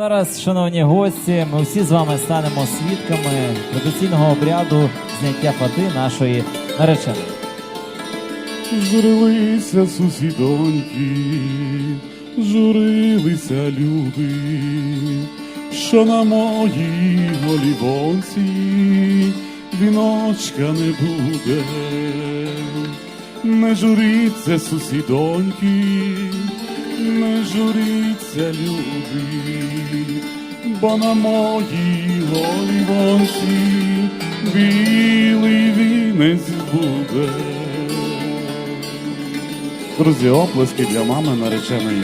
Зараз, шановні гості, ми всі з вами станемо свідками традиційного обряду зняття фати нашої нареченої. Журилися сусідоньки, журилися люди, що на моїй голівонці віночка не буде. Не журіться, сусідоньки, не журіться, люди, бо на моїй голівонці білий вінець буде. Друзі, оплески для мами нареченої.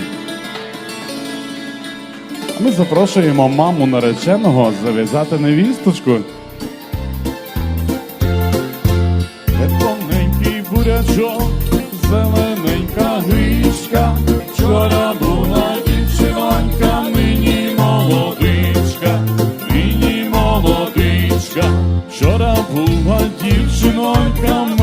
Ми запрошуємо маму нареченого зав'язати невісточку. Тоненький бурячок, зелененька грішка, вчора була дівчинонька, нині молодичка, нині молодичка, вчора була дівчинонька,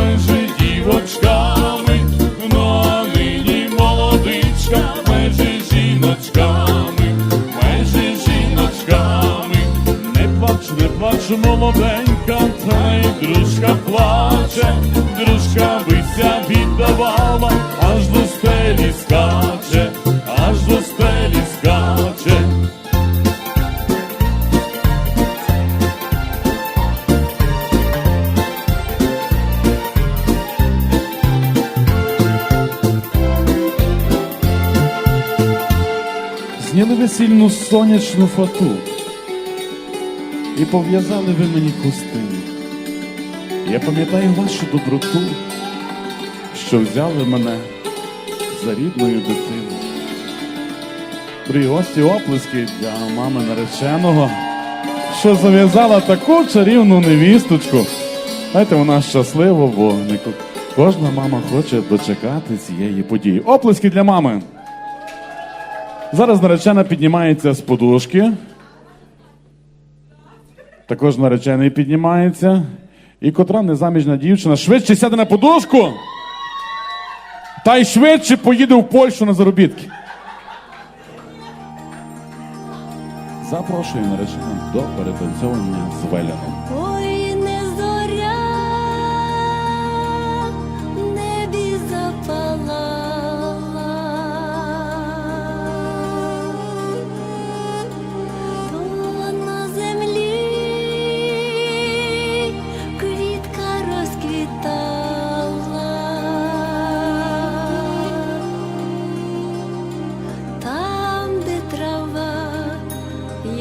Зняли весільну сонячну фату і пов'язали ви мені хустину. Я пам'ятаю вашу доброту, що взяли мене за рідною дитину. При гості оплески для мами нареченого, що зав'язала таку чарівну невісточку. Знаєте, вона щаслива, бо кожна мама хоче дочекати цієї події. Оплески для мами. Зараз наречена піднімається з подушки. Також наречений піднімається. І котра незаміжна дівчина швидше сяде на подушку. Та й швидше поїде в Польщу на заробітки. Запрошую наречену до перетанцьовування з Веляном.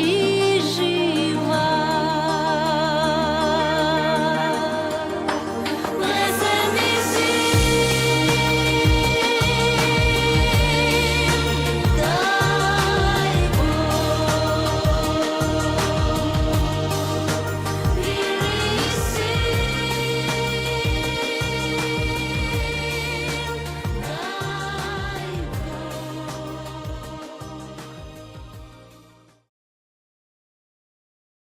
їжі.